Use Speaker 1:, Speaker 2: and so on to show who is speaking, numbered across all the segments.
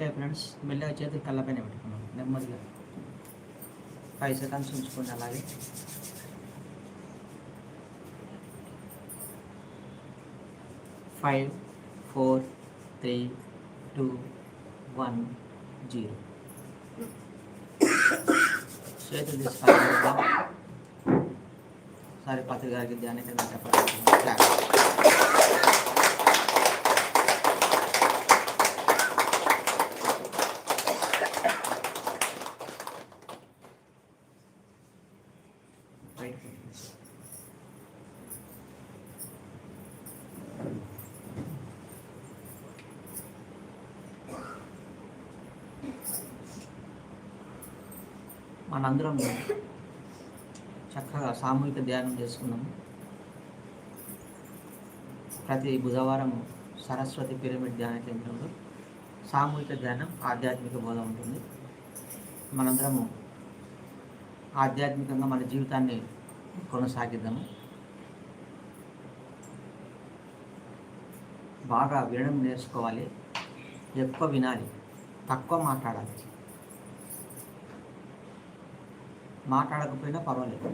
Speaker 1: Okay friends మెల్లగా చేతులు కళ్ళపైన పెట్టుకున్నాం నెమ్మదిగా. ఫైవ్ సెకండ్స్ ఉంచుకోండి అలాగే. Five four three two one zero. చేతులు తీసుకోవాలి సరే పత్రిక గారికి ధ్యానం మనందరం చక్కగా సామూహిక ధ్యానం చేసుకున్నాము. ప్రతి బుధవారం సరస్వతి పిరమిడ్ ధ్యాన కేంద్రంలో సామూహిక ధ్యానం ఆధ్యాత్మిక బోధ ఉంటుంది. మనందరము ఆధ్యాత్మికంగా మన జీవితాన్ని కొనసాగిద్దాము. బాగా వినడం నేర్చుకోవాలి ఎక్కువ వినాలి తక్కువ మాట్లాడాలి. మాట్లాడకపోయినా పర్వాలేదు.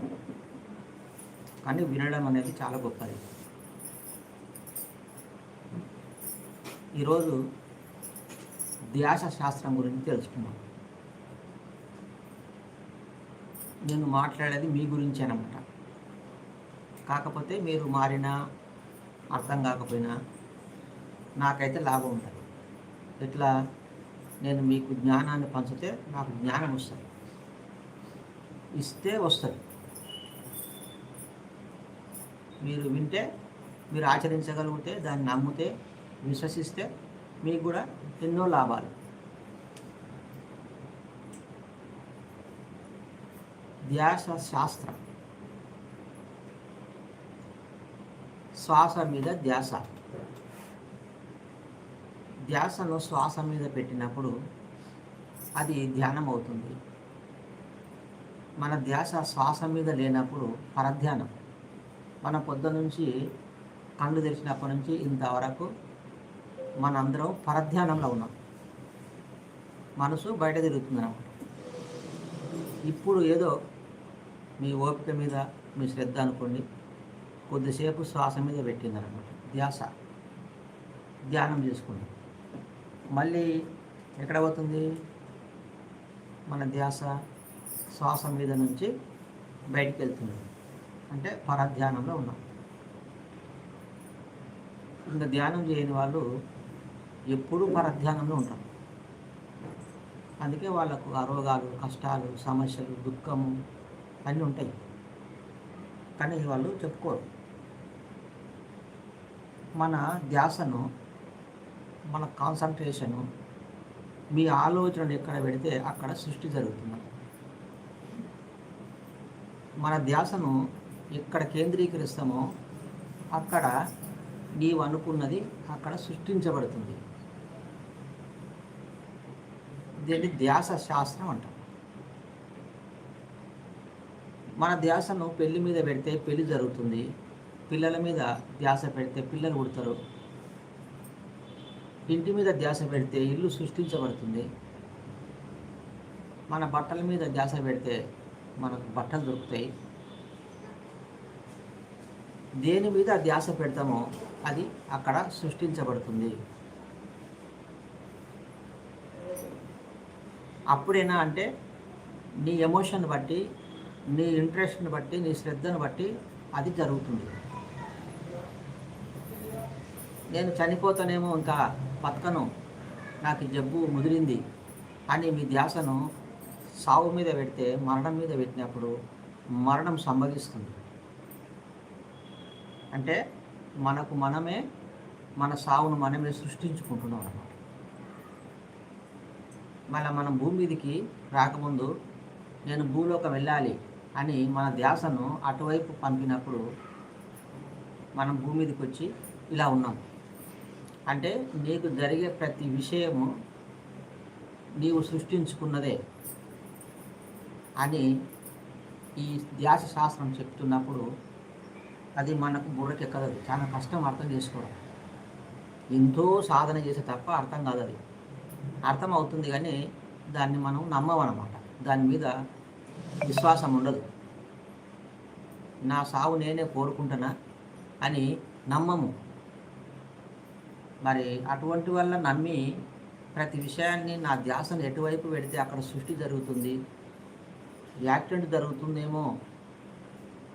Speaker 1: కానీ వినడం అనేది చాలా గొప్పది. ఈరోజు ధ్యాస శాస్త్రం గురించి తెలుసుకున్నాం నేను మాట్లాడేది మీ గురించి అనమాట కాకపోతే మీరు మారినా అర్థం కాకపోయినా నాకైతే లాభం ఉంటుంది. ఇట్లా నేను మీకు జ్ఞానాన్ని పంచితే నాకు జ్ఞానం వస్తుంది. ఇస్తే వస్తుంది. మీరు వింటే మీరు ఆచరించగలిగితే దాన్ని నమ్మితే విశ్వసిస్తే మీకు కూడా ఎన్నో లాభాలు. ధ్యాస శాస్త్రం శ్వాస మీద ధ్యాస. ధ్యాసను శ్వాస మీద పెట్టినప్పుడు అది ధ్యానం అవుతుంది మన ధ్యాస శ్వాస మీద లేనప్పుడు పరధ్యానం. మన పొద్దు నుంచి కళ్ళు తెరిచినప్పటి నుంచి ఇంతవరకు మనందరం పరధ్యానంలో ఉన్నాం. మనసు బయట తిరుగుతుంది ఇప్పుడు ఏదో మీ ఓపిక మీద మీ శ్రద్ధ అనుకోండి కొద్దిసేపు శ్వాస మీద పెట్టిందనమాట ధ్యాస. ధ్యానం చేసుకుంది. మళ్ళీ ఎక్కడ పోతుంది? మన ధ్యాస శ్వాస మీద నుంచి బయటికి వెళ్తుంది అంటే పరధ్యానంలో ఉన్నాం. ఇంకా ధ్యానం చేయని వాళ్ళు ఎప్పుడూ పరధ్యానంలో ఉంటారు. అందుకే వాళ్ళకు అరోగాలు రోగాలు కష్టాలు సమస్యలు దుఃఖము అన్నీ ఉంటాయి. కానీ వాళ్ళు చెప్పుకోరు. మన ధ్యాసను మన కాన్సన్ట్రేషను మీ ఆలోచనలు ఎక్కడ పెడితే అక్కడ సృష్టి జరుగుతుంది. మన ధ్యాసను ఎక్కడ కేంద్రీకరిస్తామో అక్కడ నీవు అనుకున్నది అక్కడ సృష్టించబడుతుంది. దీన్ని ధ్యాస శాస్త్రం అంటాం. మన ధ్యాసను పెళ్ళి మీద పెడితే పెళ్ళి జరుగుతుంది. పిల్లల మీద ధ్యాస పెడితే పిల్లలు పుడతారు. ఇంటి మీద ధ్యాస పెడితే ఇల్లు సృష్టించబడుతుంది. మన బట్టల మీద ధ్యాస పెడితే మనకు బట్టలు దొరుకుతాయి. దేని మీద ధ్యాస పెడతామో అది అక్కడ సృష్టించబడుతుంది. అప్పుడేనా అంటే నీ ఎమోషన్ బట్టి నీ ఇంట్రెస్ట్ని బట్టి నీ శ్రద్ధను బట్టి అది జరుగుతుంది. నేను చనిపోతానేమో ఇంకా బతకను నాకు జబ్బు ముదిరింది అని మీ ధ్యాసను సావు మీద పెడితే మరణం మీద పెట్టినప్పుడు మరణం సంభవిస్తుంది. అంటే మనకు మనమే మన సావును మనమే సృష్టించుకుంటున్నాం అన్నమాట. మళ్ళీ మనం భూమి మీదకి రాకముందు నేను భూలోకం వెళ్ళాలి అని మన ధ్యాసను అటువైపు పంపినప్పుడు మనం భూమి మీదకి వచ్చి ఇలా ఉన్నాం. అంటే నీకు జరిగే ప్రతి విషయము నీవు సృష్టించుకున్నదే. అని ఈ ధ్యాస శాస్త్రం చెప్తున్నప్పుడు అది మనకు బుర్రకెక్కదు చాలా కష్టం అర్థం చేసుకోవడం. ఎంతో సాధన చేసే తప్ప అర్థం కాదు అది అర్థమవుతుంది కానీ దాన్ని మనం నమ్మమన్నమాట దాని మీద విశ్వాసం ఉండదు. నా సావు నేనే కోరుకుంటున్నా అని నమ్మము. మరి అటువంటి వల్ల నమ్మి ప్రతి విషయాన్ని నా ధ్యాసను ఎటువైపు పెడితే అక్కడ సృష్టి జరుగుతుంది? యాక్సిడెంట్ జరుగుతుందేమో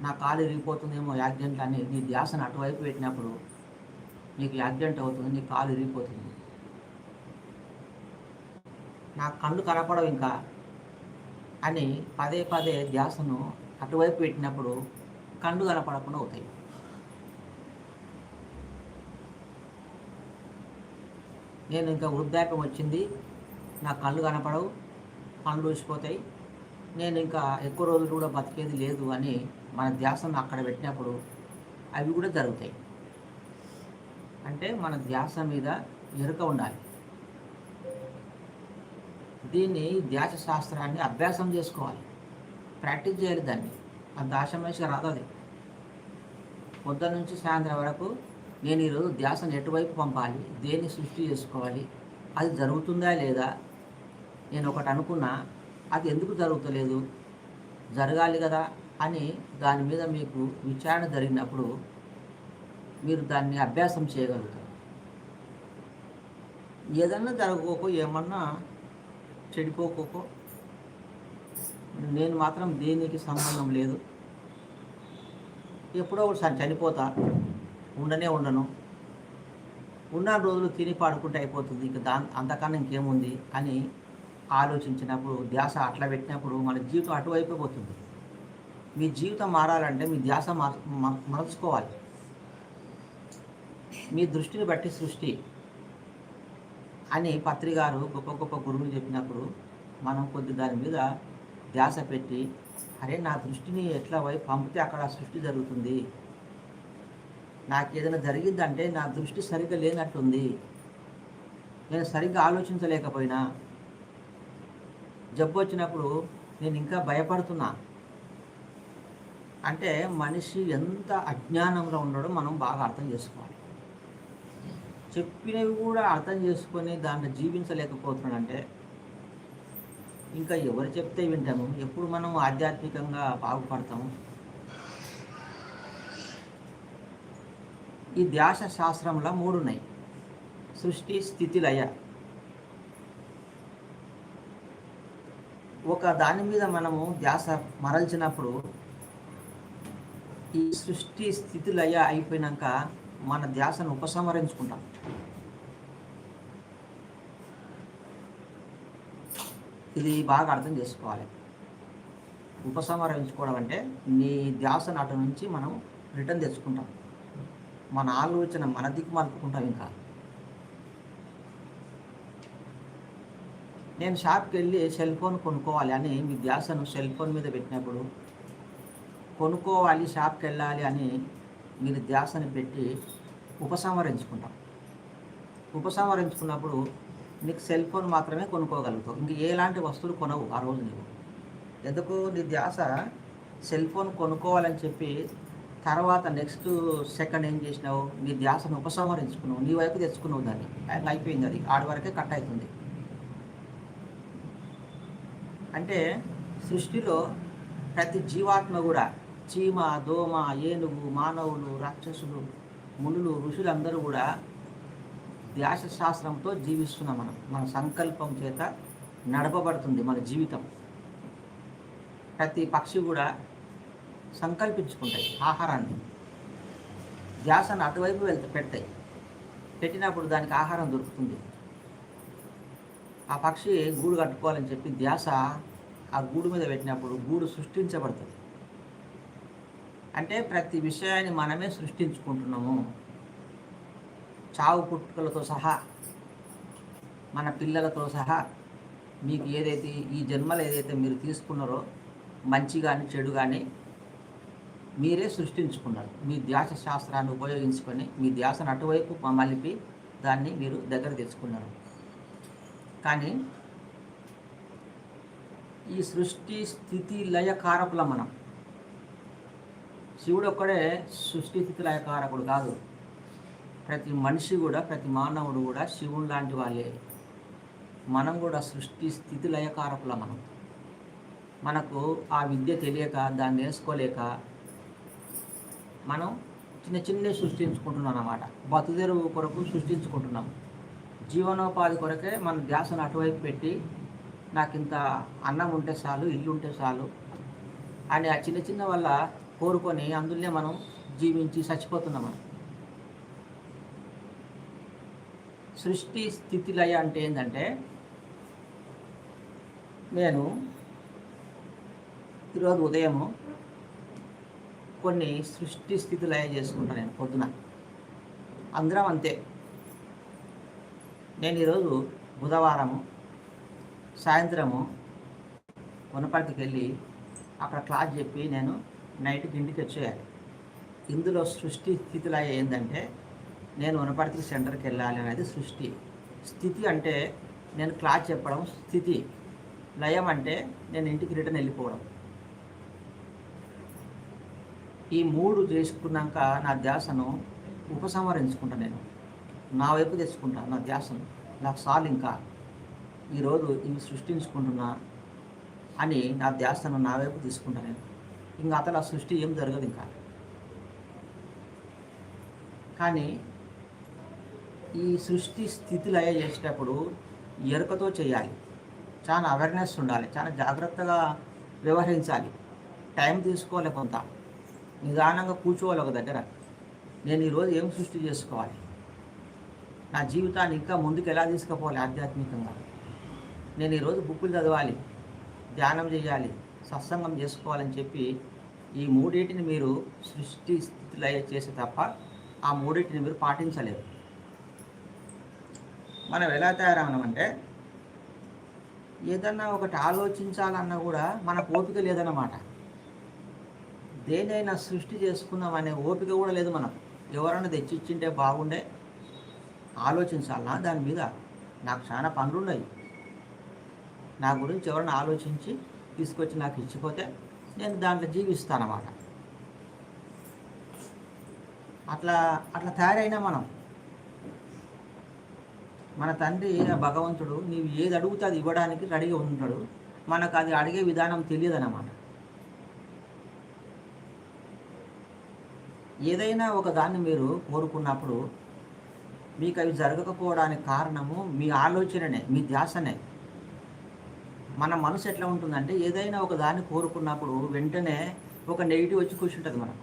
Speaker 1: నా కాలు ఇరిగిపోతుందేమో యాక్సిడెంట్ అని నీ ధ్యాసను అటువైపు పెట్టినప్పుడు నీకు యాక్సిడెంట్ అవుతుంది నీ కాలు ఇరిగిపోతుంది నా కళ్ళు కనపడవు ఇంకా అని పదే పదే ధ్యాసను అటువైపు పెట్టినప్పుడు కళ్ళు కనపడకుండా అవుతాయి. నేను ఇంకా వృద్ధాప్యం వచ్చింది నా కళ్ళు కనపడవు కళ్ళు ఊసిపోతాయి. నేను ఇంకా ఎక్కువ రోజులు కూడా బతికేది లేదు అని మన ధ్యాసను అక్కడ పెట్టినప్పుడు అవి కూడా జరుగుతాయి. అంటే మన ధ్యాస మీద ఎరుక ఉండాలి. దీన్ని ధ్యాస శాస్త్రాన్ని అభ్యాసం చేసుకోవాలి. ప్రాక్టీస్ చేయాలి దాన్ని. అంత ఆశమేసి రాదు అది. పొద్దున్న నుంచి సాయంత్రం వరకు నేను ఈరోజు ధ్యాసను ఎటువైపు పంపాలి? దేన్ని సృష్టి చేసుకోవాలి? అది జరుగుతుందా లేదా? నేను ఒకటి అనుకున్నా. అది ఎందుకు జరుగుతలేదు? జరగాలి కదా అని దాని మీద మీకు విచారణ జరిగినప్పుడు మీరు దాన్ని అభ్యాసం చేయగలుగుతారు. ఏదన్నా జరగకోకో ఏమన్నా చెడిపోకోకో నేను మాత్రం దేనికి సంబంధం లేదు. ఎప్పుడో ఒకసారి చనిపోతా ఉండనే ఉండను. ఉన్న రోజులు తిని పాడుకుంటే అయిపోతుంది. ఇంకా దా అంతకన్నా ఇంకేముంది? అని ఆలోచించినప్పుడు ధ్యాస అట్లా పెట్టినప్పుడు మన జీవితం అటువైపు పోతుంది. మీ జీవితం మారాలంటే మీ ధ్యాస మార్ మరచుకోవాలి. మీ దృష్టిని బట్టి సృష్టి అని పత్రి గారు గొప్ప గొప్ప గురువులు చెప్పినప్పుడు మనం కొద్ది దాని మీద ధ్యాస పెట్టి అరే నా దృష్టిని ఎట్లా వైపు పంపితే అక్కడ సృష్టి జరుగుతుంది? నాకు ఏదైనా జరిగిందంటే నా దృష్టి సరిగ్గా లేనట్టుంది. నేను సరిగ్గా ఆలోచించలేకపోయినా జబ్బు వచ్చినప్పుడు నేను ఇంకా భయపడుతున్నా. అంటే మనిషి ఎంత అజ్ఞానంలో ఉన్నాడో మనం బాగా అర్థం చేసుకోవాలి. చెప్పినవి కూడా అర్థం చేసుకొని దాన్ని జీవించలేకపోతున్నాడంటే ఇంకా ఎవరు చెప్తే వింటాము? ఎప్పుడు మనం ఆధ్యాత్మికంగా బాగుపడతాము? ఈ ధ్యాస శాస్త్రంలో మూడు ఉన్నాయి సృష్టి స్థితి లయ. ఒక దాని మీద మనము ధ్యాస మరల్చినప్పుడు ఈ సృష్టి స్థితి లయ అయిపోయినాక మన ధ్యాసను ఉపసంహరించుకుంటాం. ఇది బాగా అర్థం చేసుకోవాలి. ఉపసంహరించుకోవడం అంటే నీ ధ్యాసను అటు నుంచి మనం రిటర్న్ తెచ్చుకుంటాం. మన ఆలోచన మన దిక్కు మలుపుకుంటాం ఇంకా. నేను షాప్కి వెళ్ళి సెల్ ఫోన్ కొనుక్కోవాలి అని మీ ధ్యాసను సెల్ ఫోన్ మీద పెట్టినప్పుడు కొనుక్కోవాలి షాప్కి వెళ్ళాలి అని మీరు ధ్యాసని పెట్టి ఉపసంహరించుకుంటాం. ఉపసంహరించుకున్నప్పుడు నీకు సెల్ ఫోన్ మాత్రమే కొనుక్కోగలుగుతావు. ఇంక ఎలాంటి వస్తువులు కొనవు ఆ రోజు నీవు. ఎందుకు? నీ ధ్యాస సెల్ ఫోన్ కొనుక్కోవాలని చెప్పి తర్వాత నెక్స్ట్ సెకండ్ ఏం చేసినావు? నీ ధ్యాసను ఉపసంహరించుకున్నావు. నీ వైపు తెచ్చుకున్నావు దాన్ని. అయిపోయింది అది. ఆడి వరకే కట్ అవుతుంది. అంటే సృష్టిలో ప్రతి జీవాత్మ కూడా చీమ దోమ ఏనుగు మానవులు రాక్షసులు మునులు ఋషులందరూ కూడా ధ్యాస శాస్త్రంతో జీవిస్తున్నాం మనం. మన సంకల్పం చేత నడపబడుతుంది మన జీవితం. ప్రతి పక్షి కూడా సంకల్పించుకుంటాయి ఆహారాన్ని. ధ్యాసను అటువైపు వెళ్తే పెడతాయి. పెట్టినప్పుడు దానికి ఆహారం దొరుకుతుంది. ఆ పక్షి గూడు కట్టుకోవాలని చెప్పి ధ్యాస ఆ గూడు మీద పెట్టినప్పుడు గూడు సృష్టించబడుతుంది. అంటే ప్రతి విషయాన్ని మనమే సృష్టించుకుంటున్నాము. చావు పుట్టుకలతో సహా మన పిల్లలతో సహా మీకు ఏదైతే ఈ జన్మలు ఏదైతే మీరు తీసుకున్నారో మంచి కానీ చెడు కానీ మీరే సృష్టించుకున్నారు. మీ ధ్యాస శాస్త్రాన్ని ఉపయోగించుకొని మీ ధ్యాసను అటువైపు మలిపి దాన్ని మీరు దగ్గర తెచ్చుకున్నారు. కానీ ఈ సృష్టి స్థితి లయకారకుల మనం. శివుడు ఒక్కడే సృష్టి స్థితి లయకారకుడు కాదు. ప్రతి మనిషి కూడా ప్రతి మానవుడు కూడా శివుడు లాంటి వాళ్ళే. మనం కూడా సృష్టి స్థితి లయకారకుల మనం. మనకు ఆ విద్య తెలియక దాన్ని నేర్చుకోలేక మనం చిన్న చిన్న సృష్టించుకుంటున్నాం అన్నమాట. బతుదెరువు కొరకు సృష్టించుకుంటున్నాం జీవనోపాధి కొరకే మన ధ్యాసను అటువైపు పెట్టి నాకు ఇంత అన్నం ఉంటే చాలు ఇల్లు ఉంటే చాలు అని ఆ చిన్న చిన్న వల్ల కోరుకొని అందులోనే మనం జీవించి చచ్చిపోతున్నాం మనం. సృష్టి స్థితి లయ అంటే ఏంటంటే నేను ఈరోజు ఉదయము కొన్ని సృష్టి స్థితి లయ చేసుకుంటాను నేను పొద్దున. అందరం అంతే. నేను ఈరోజు బుధవారము సాయంత్రము వనపర్తికి వెళ్ళి అక్కడ క్లాస్ చెప్పి నేను నైట్కి ఇంటికి వచ్చేయాలి. ఇందులో సృష్టి స్థితిలో ఏంటంటే నేను వనపర్తికి సెంటర్కి వెళ్ళాలి అనేది సృష్టి. స్థితి అంటే నేను క్లాస్ చెప్పడం స్థితి. లయం అంటే నేను ఇంటికి రిటర్న్ వెళ్ళిపోవడం. ఈ మూడు చేసుకున్నాక నా ధ్యాసను ఉపసంహరించుకుంటాను నేను. నా వైపు తెచ్చుకుంటాను నా ధ్యాసను. నాకు చాలు ఇంకా. ఈరోజు ఇవి సృష్టించుకుంటున్నా అని నా ధ్యాసను నా వైపు తీసుకుంటాను నేను. ఇంకా అతను ఆ సృష్టి ఏం జరగదు ఇంకా. కానీ ఈ సృష్టి స్థితిలో అయ్యే చేసేటప్పుడు ఎరుకతో చేయాలి. చాలా అవేర్నెస్ ఉండాలి చాలా జాగ్రత్తగా వ్యవహరించాలి. టైం తీసుకోవాలి కొంత. నిదానంగా కూర్చోవాలి ఒక దగ్గర. నేను ఈరోజు ఏం సృష్టి చేసుకోవాలి? నా జీవితాన్ని ఇంకా ముందుకు ఎలా తీసుకుపోవాలి ఆధ్యాత్మికంగా? నేను ఈరోజు బుక్కులు చదవాలి ధ్యానం చేయాలి సత్సంగం చేసుకోవాలని చెప్పి ఈ మూడింటిని మీరు సృష్టి స్థితిలో చేసే తప్ప ఆ మూడింటిని మీరు పాటించలేరు. మనం ఎలా తయారవనామంటే ఏదన్నా ఒకటి ఆలోచించాలన్నా కూడా మన ఓపిక లేదన్నమాట. దేనైనా సృష్టి చేసుకుందాం అనే ఓపిక కూడా లేదు మనం ఎవరైనా తెచ్చిచ్చింటే బాగుండే ఆలోచించాలన్నా దాని మీద నాకు చాలా పనులు ఉన్నాయి నా గురించి ఎవరైనా ఆలోచించి తీసుకొచ్చి నాకు ఇచ్చిపోతే నేను దాంట్లో జీవిస్తానమాట. అట్లా అట్లా తయారైనా మనం. మన తండ్రి భగవంతుడు నీవు ఏది అడుగుతే అది ఇవ్వడానికి రెడీగా ఉంటాడు మనకు అది అడిగే విధానం తెలియదు అన్నమాట ఏదైనా ఒక దాన్ని మీరు కోరుకున్నప్పుడు మీకు అవి జరగకపోవడానికి కారణము మీ ఆలోచననే మీ ధ్యాసనే. మన మనసు ఎట్లా ఉంటుందంటే ఏదైనా ఒక దాన్ని కోరుకున్నప్పుడు వెంటనే ఒక నెగిటివ్ వచ్చి కూర్చుంటుంది మనం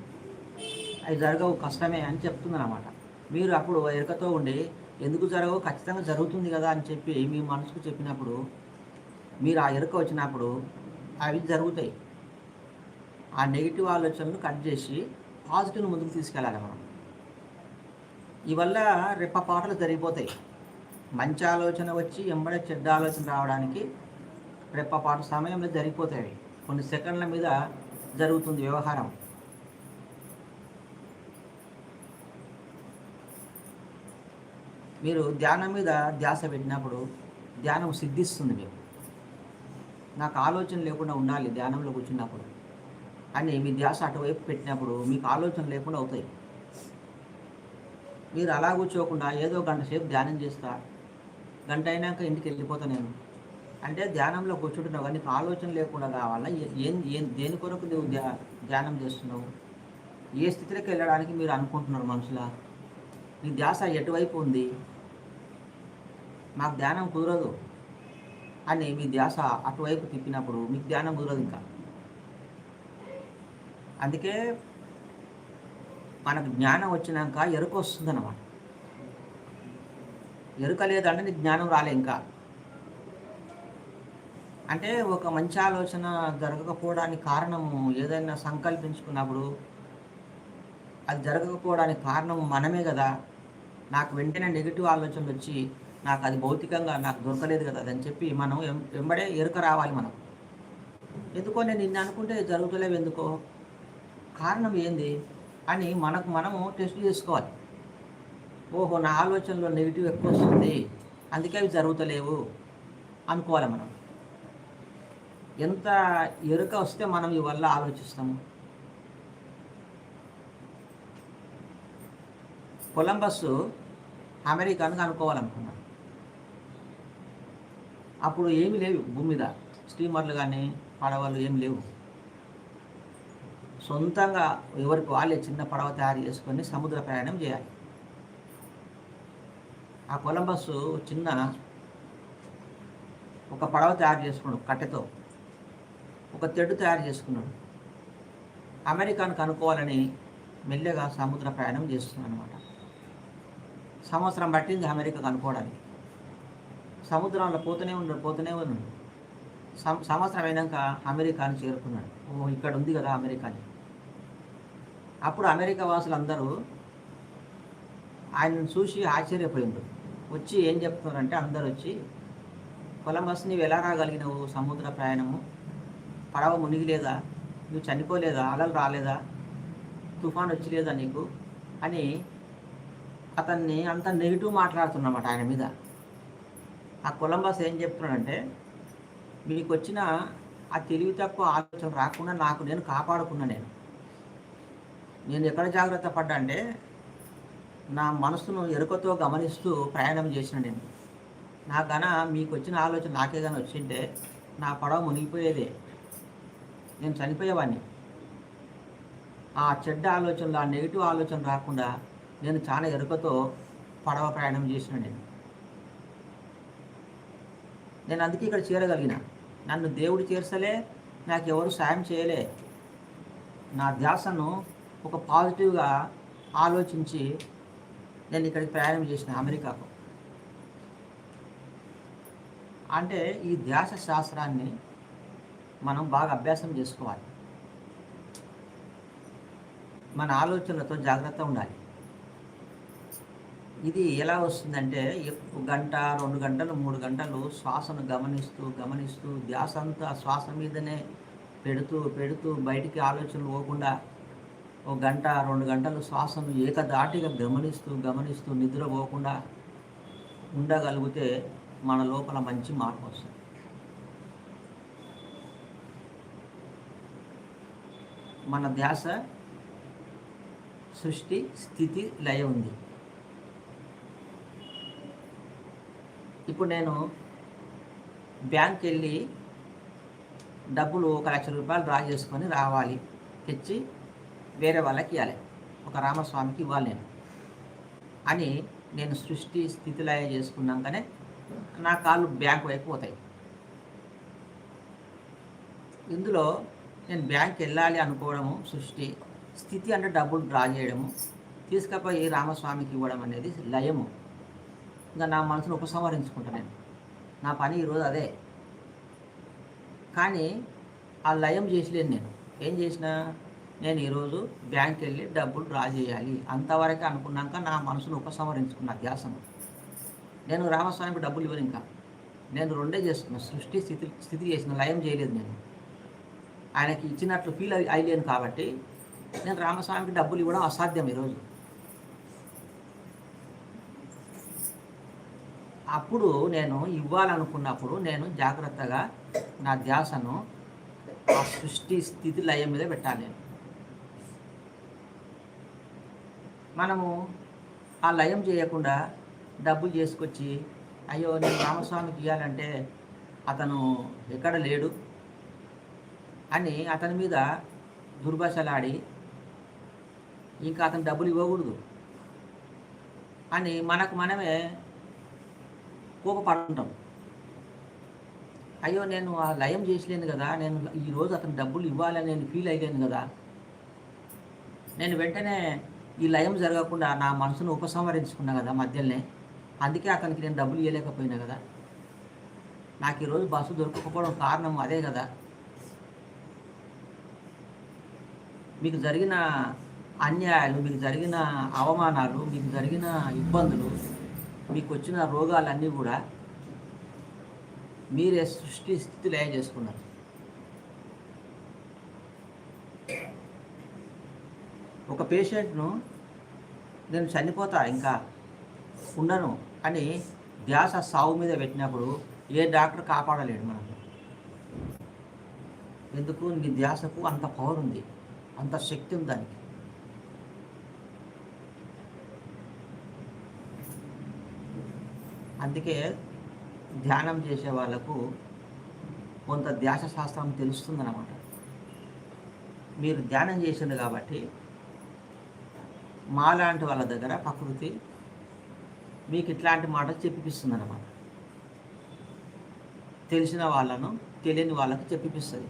Speaker 1: అవి జరగవు కష్టమే అని చెప్తుంది అనమాట మీరు అప్పుడు ఎరకతో ఉండి ఎందుకు జరగవు ఖచ్చితంగా జరుగుతుంది కదా అని చెప్పి మీ మనసుకు చెప్పినప్పుడు మీరు ఆ ఎరుక వచ్చినప్పుడు అవి జరుగుతాయి. ఆ నెగిటివ్ ఆలోచనలు కట్ చేసి పాజిటివ్ని ముందుకు తీసుకెళ్ళాలి మనం. ఇవల్ల రెప్ప పాటలు జరిగిపోతాయి. మంచి ఆలోచన వచ్చి ఎంబడే చెడ్డ ఆలోచన రావడానికి రెప్పపాటు సమయంలో జరిగిపోతాయి. కొన్ని సెకండ్ల మీద జరుగుతుంది వ్యవహారం. మీరు ధ్యానం మీద ధ్యాస పెట్టినప్పుడు ధ్యానం సిద్ధిస్తుంది మీకు. నాకు ఆలోచన లేకుండా ఉండాలి ధ్యానంలో కూర్చున్నప్పుడు. అని మీ ధ్యాస అటువైపు పెట్టినప్పుడు మీకు ఆలోచన లేకుండా అవుతాయి. మీరు అలా కూర్చోకుండా ఏదో గంట సేపు ధ్యానం చేస్తా. గంట అయినాక ఇంటికి వెళ్ళిపోతా నేను. అంటే ధ్యానంలో కూర్చుంటున్నావు కానీ నీకు ఆలోచన లేకుండా కావాలా? ఏం ఏం దేని కొరకు నువ్వు ధ్యా ధ్యానం చేస్తున్నావు? ఏ స్థితిలోకి వెళ్ళడానికి మీరు అనుకుంటున్నారు మనుషుల? నీ ధ్యాస ఎటువైపు ఉంది? మాకు ధ్యానం కుదరదు. అని మీ ధ్యాస అటువైపు తిప్పినప్పుడు మీకు ధ్యానం కుదరదు ఇంకా. అందుకే మనకు జ్ఞానం వచ్చినాక ఎరుక వస్తుంది అన్నమాట ఎరుక లేదంటే నీకు జ్ఞానం రాలే ఇంకా. అంటే ఒక మంచి ఆలోచన జరగకపోవడానికి కారణము ఏదైనా సంకల్పించుకున్నప్పుడు అది జరగకపోవడానికి కారణం మనమే కదా. నాకు వెంటనే నెగిటివ్ ఆలోచనలు వచ్చి నాకు అది భౌతికంగా నాకు దొరకలేదు కదా అని చెప్పి మనం వెంబడే ఎరుక రావాలి మనం ఎందుకో నేను నిన్ను అనుకుంటే జరుగుతలేవు ఎందుకో. కారణం ఏంది? అని మనకు మనము టెస్ట్ చేసుకోవాలి. ఓహో నా ఆలోచనలో నెగిటివ్ ఎక్కువ వస్తుంది. అందుకే అవి జరుగుతలేవు అనుకోవాలి మనం. ఎంత ఎరుక వస్తే మనం ఇవల్ల ఆలోచిస్తాము? కొలంబస్ అమెరికాను అనుకోవాలనుకున్నాడు అప్పుడు ఏమి లేవు భూమి మీద. స్టీమర్లు కానీ పడవలు ఏమి లేవు. సొంతంగా ఎవరికి వాళ్ళే చిన్న పడవ తయారు చేసుకొని సముద్ర ప్రయాణం చేయాలి. ఆ కొలంబస్ చిన్న ఒక పడవ తయారు చేసుకున్నాడు కట్టెతో. ఒక తెడ్డు తయారు చేసుకున్నాడు. అమెరికాను కనుక్కోవాలని మెల్లగా సముద్ర ప్రయాణం చేస్తున్నాడు అనమాట సంవత్సరం పట్టింది అమెరికా కనుక్కోవడానికి సముద్రంలో పోతూనే ఉన్నాడు పోతూనే ఉన్నాడు. సం- సంవత్సరం అయినాక అమెరికాని చేరుకున్నాడు. ఓ ఇక్కడ ఉంది కదా అమెరికాని. అప్పుడు అమెరికా వాసులందరూ ఆయనను చూసి ఆశ్చర్యపోయిండ్రు. వచ్చి ఏం చెప్తున్నారంటే అందరు వచ్చి కొలంబస్ నీవు ఎలా రాగలిగినావు సముద్ర ప్రయాణము? పడవ మునిగిలేదా? నువ్వు చనిపోలేదా? అలలు రాలేదా? తుఫాన్ వచ్చలేదా నీకు? అని అతన్ని అంత నెగిటివ్ మాట్లాడుతున్నమాట ఆయన మీద. ఆ కొలంబస్ ఏం చెప్తున్నాడంటే మీకు వచ్చిన ఆ తెలివి తక్కువ ఆలోచన రాకుండా నాకు నేను కాపాడుకున్నా నేను. నేను ఎక్కడ జాగ్రత్త పడ్డా అంటే నా మనసును ఎరుకతో గమనిస్తూ ప్రయాణం చేసిన నేను. నా గన మీకు వచ్చిన ఆలోచన నాకే కానీ వచ్చింటే నా పడవ మునిగిపోయేదే. నేను చనిపోయేవాడిని. ఆ చెడ్డ ఆలోచనలు ఆ నెగిటివ్ ఆలోచన రాకుండా నేను చాలా ఎరుకతో పడవ ప్రయాణం చేసిన నేను. నేను అందుకే ఇక్కడ చేరగలిగిన. నన్ను దేవుడు చేర్చలే నాకు ఎవరు సాయం చేయలే. నా ధ్యాసను ఒక పాజిటివ్గా ఆలోచించి నేను ఇక్కడికి ప్రయాణం చేసిన అమెరికాకు. అంటే ఈ ధ్యాస శాస్త్రాన్ని మనం బాగా అభ్యాసం చేసుకోవాలి. మన ఆలోచనలతో జాగ్రత్త ఉండాలి. ఇది ఎలా వస్తుందంటే ఎక్కువ గంట రెండు గంటలు మూడు గంటలు శ్వాసను గమనిస్తూ గమనిస్తూ ధ్యాస అంతా శ్వాస మీదనే పెడుతూ పెడుతూ బయటికి ఆలోచనలు పోకుండా ఒక గంట రెండు గంటలు శ్వాసను ఏకదాటిగా గమనిస్తూ గమనిస్తూ నిద్ర పోకుండా ఉండగలిగితే మన లోపల మంచి మార్పు వస్తుంది. మన ధ్యాస సృష్టి స్థితి లయ ఉంది. ఇప్పుడు నేను బ్యాంక్ వెళ్ళి డబ్బులు ఒక లక్ష రూపాయలు డ్రా చేసుకొని రావాలి. తెచ్చి వేరే వాళ్ళకి ఇవ్వాలి. ఒక రామస్వామికి ఇవ్వాలి నేను. అని నేను సృష్టి స్థితిలయ చేసుకున్నాకనే నా కాళ్ళు బ్యాంక్ వైపు పోతాయి. ఇందులో నేను బ్యాంక్ వెళ్ళాలి అనుకోవడము సృష్టి స్థితి అంటే డబ్బులు డ్రా చేయడము తీసుకపోయి రామస్వామికి ఇవ్వడం అనేది లయము. ఇంకా నా మనసును ఉపసంహరించుకుంటా నేను. నా పని ఈరోజు అదే. కానీ ఆ లయం చేసలేను నేను. ఏం చేసినా నేను ఈరోజు బ్యాంక్ వెళ్ళి డబ్బులు డ్రా చేయాలి. అంతవరకే అనుకున్నాక నా మనసును ఉపసంహరించుకున్న ధ్యాసను నేను రామస్వామికి డబ్బులు ఇవ్వను ఇంకా. నేను రెండే చేస్తున్నా సృష్టి స్థితి స్థితి చేసిన లయం చేయలేదు నేను. ఆయనకి ఇచ్చినట్లు ఫీల్ అయ్యలేను కాబట్టి నేను రామస్వామికి డబ్బులు ఇవ్వడం అసాధ్యం ఈరోజు. అప్పుడు నేను ఇవ్వాలనుకున్నప్పుడు నేను జాగ్రత్తగా నా ధ్యాసను ఆ సృష్టి స్థితి లయం మీద పెట్టాలి నేను. మనము ఆ లయం చేయకుండా డబ్బులు చేసుకొచ్చి అయ్యో నేను రామస్వామికి ఇవ్వాలంటే అతను ఎక్కడ లేడు అని అతని మీద దుర్భాషలాడి ఇంకా అతను డబ్బులు ఇవ్వకూడదు అని మనకు మనమే కోపపడుతుంటాం. అయ్యో నేను ఆ లయం చేసలేను కదా నేను ఈరోజు అతను డబ్బులు ఇవ్వాలని నేను ఫీల్ అయ్యాను కదా నేను వెంటనే ఈ లయం జరగకుండా నా మనసును ఉపసంహరించుకున్నా కదా మధ్యలోనే. అందుకే అతనికి నేను డబ్బులు ఇవ్వలేకపోయినా కదా. నాకు ఈరోజు బస్సు దొరకకపోవడం కారణం అదే కదా. మీకు జరిగిన అన్యాయాలు మీకు జరిగిన అవమానాలు మీకు జరిగిన ఇబ్బందులు మీకు వచ్చిన రోగాలన్నీ కూడా మీరే సృష్టి స్థితి లయం చేసుకున్నారు. ఒక పేషెంట్ను నేను చనిపోతా ఇంకా ఉండను అని ధ్యాస సావు మీద పెట్టినప్పుడు ఏ డాక్టర్ కాపాడలేడు మనం ఎందుకు? నీ ధ్యాసకు అంత పవర్ ఉంది. అంత శక్తి ఉంది దానికి. అందుకే ధ్యానం చేసే వాళ్ళకు కొంత ధ్యాస శాస్త్రం తెలుస్తుందన్నమాట. మీరు ధ్యానం చేసింది కాబట్టి మాలాంటి వాళ్ళ దగ్గర ప్రకృతి మీకు ఇట్లాంటి మాటలు చెప్పిపిస్తుంది అనమాట తెలిసిన వాళ్ళను తెలియని వాళ్ళకు చెప్పిపిస్తుంది.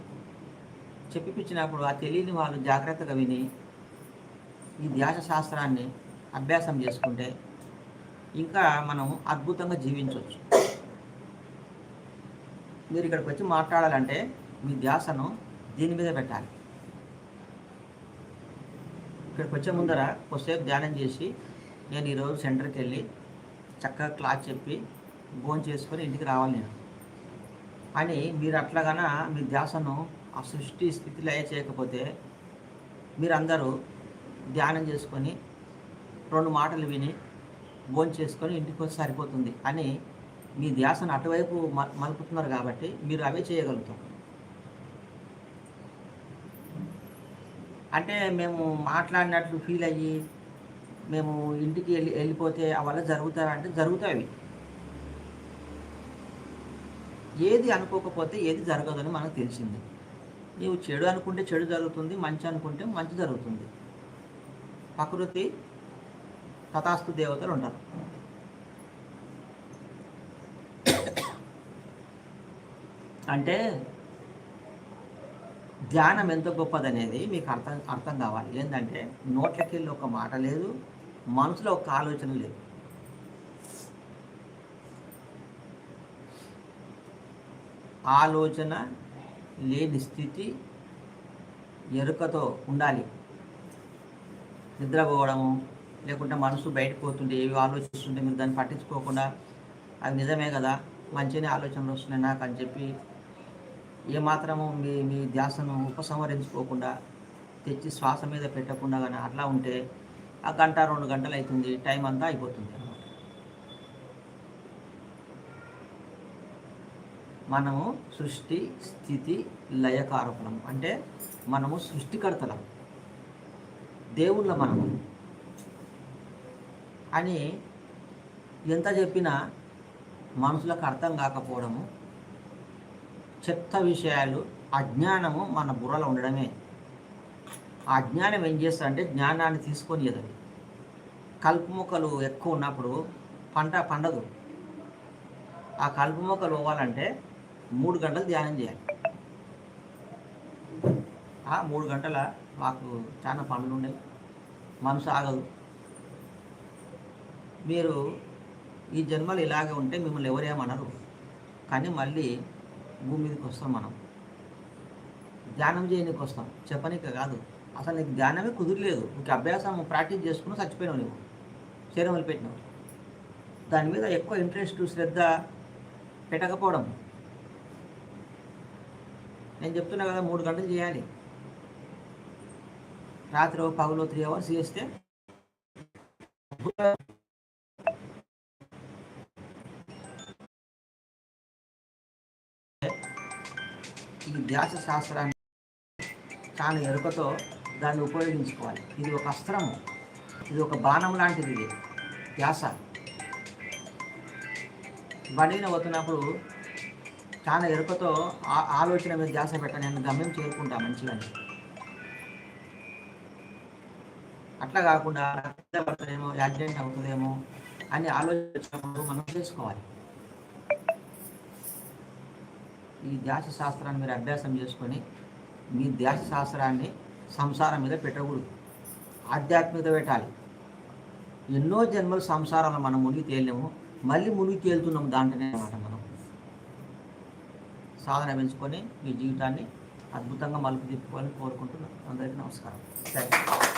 Speaker 1: చెప్పిపించినప్పుడు ఆ తెలియని వాళ్ళు జాగ్రత్తగా విని ఈ ధ్యాస శాస్త్రాన్ని అభ్యాసం చేసుకుంటే ఇంకా మనం అద్భుతంగా జీవించవచ్చు మీరు ఇక్కడికి వచ్చి మాట్లాడాలంటే మీ ధ్యాసను దీని మీద పెట్టాలి. ఇక్కడికి వచ్చే ముందర కొద్దిసేపు ధ్యానం చేసి నేను ఈరోజు సెంటర్కి వెళ్ళి చక్కగా క్లాస్ చెప్పి భోజనం చేసుకొని ఇంటికి రావాలి నేను. అని మీరు అట్లాగనా మీ ధ్యాసను ఆ సృష్టి స్థితిలో చేయకపోతే మీరందరూ ధ్యానం చేసుకొని రెండు మాటలు విని భోజనం చేసుకొని ఇంటికి వచ్చి సరిపోతుంది అని మీ ధ్యాసను అటువైపు మలుపుతున్నారు కాబట్టి మీరు అవే చేయగలుగుతాం అంటే మేము మాట్లాడినట్లు ఫీల్ అయ్యి మేము ఇంటికి వెళ్ళి వెళ్ళిపోతే అవల్ల జరుగుతాయంటే జరుగుతాయి ఏది అనుకోకపోతే ఏది జరగదని మనకు తెలిసింది. నీవు చెడు అనుకుంటే చెడు జరుగుతుంది మంచి అనుకుంటే మంచి జరుగుతుంది. ప్రకృతి తథాస్తు దేవతలు ఉంటారు అంటే ధ్యానం ఎంత గొప్పదనేది మీకు అర్థం అర్థం కావాలి. ఏంటంటే నోట్లకెళ్ళి ఒక మాట లేదు మనసులో ఒక ఆలోచన లేదు. ఆలోచన లేని స్థితి ఎరుకతో ఉండాలి. నిద్రపోవడము లేకుంటే మనసు బయటకు పోతుంటే ఏవి ఆలోచిస్తుంటే మీరు దాన్ని పట్టించుకోకుండా అది నిజమే కదా మంచిగానే ఆలోచనలు వస్తున్నాయి నాకు అని చెప్పి ఏమాత్రము మీ మీ ధ్యాసను ఉపసంహరించుకోకుండా తెచ్చి శ్వాస మీద పెట్టకుండా కానీ అట్లా ఉంటే ఆ గంట రెండు గంటలు అవుతుంది టైం అంతా అయిపోతుంది అనమాట మనము సృష్టి స్థితి లయకారకులం. అంటే మనము సృష్టికర్తలం. దేవుళ్ళ మనము. అని ఎంత చెప్పినా మనుషులకు అర్థం కాకపోవడము చెత్త విషయాలు అజ్ఞానము మన బుర్రలో ఉండడమే. ఆ అజ్ఞానం ఏం చేస్తారంటే జ్ఞానాన్ని తీసుకొని ఎదవి కలుపు మొక్కలు ఎక్కువ ఉన్నప్పుడు పంట పండదు. ఆ కలుపు మొక్కలు పోవాలంటే మూడు గంటలు ధ్యానం చేయాలి. ఆ మూడు గంటల మాకు చాలా పనులు ఉన్నాయి. మనసు ఆగదు. మీరు ఈ జన్మలు ఇలాగే ఉంటే మిమ్మల్ని ఎవరేమనరు. కానీ మళ్ళీ భూమి మీదకి వస్తాం మనం. ధ్యానం చేయడానికి వస్తాం. చెప్పనిక కాదు. అసలు నీకు ధ్యానమే కుదిరలేదు. నీకు అభ్యాసం ప్రాక్టీస్ చేసుకుని చచ్చిపోయినావు నువ్వు శరీరం పెట్టినావు దాని మీద ఎక్కువ ఇంట్రెస్ట్ శ్రద్ధ పెట్టకపోవడం. నేను చెప్తున్నా కదా మూడు గంటలు చేయాలి. రాత్రి పగులో త్రీ అవర్స్ చేస్తే ఈ ధ్యాస శాస్త్రాన్ని చాలా ఎరుకతో దాన్ని ఉపయోగించుకోవాలి. ఇది ఒక అస్త్రము. ఇది ఒక బాణం లాంటిది ఇది. ధ్యాస. బండిన వస్తున్నప్పుడు చాలా ఎరుకతో ఆలోచన మీద ధ్యాస పెట్ట నేను గమ్యం చేరుకుంటా మంచిగా అట్లా కాకుండా పడుతుందేమో యాక్సిడెంట్ అవుతుందేమో అని ఆలోచించినప్పుడు మనం చేసుకోవాలి. ఈ ధ్యాస శాస్త్రాన్ని మీరు అభ్యాసం చేసుకొని మీ ధ్యాస శాస్త్రాన్ని సంసారం మీద పెట్టకూడదు. ఆధ్యాత్మికత పెట్టాలి. ఎన్నో జన్మలు సంసారంలో మనం మునిగి తేలేము మళ్ళీ మునిగి తేలుతున్నాం దాంట్లోనే అనమాట మనం. సాధన పెంచుకొని మీ జీవితాన్ని అద్భుతంగా మలుపు తిప్పుకోవాలని కోరుకుంటున్నాం అందరికీ నమస్కారం. Thank you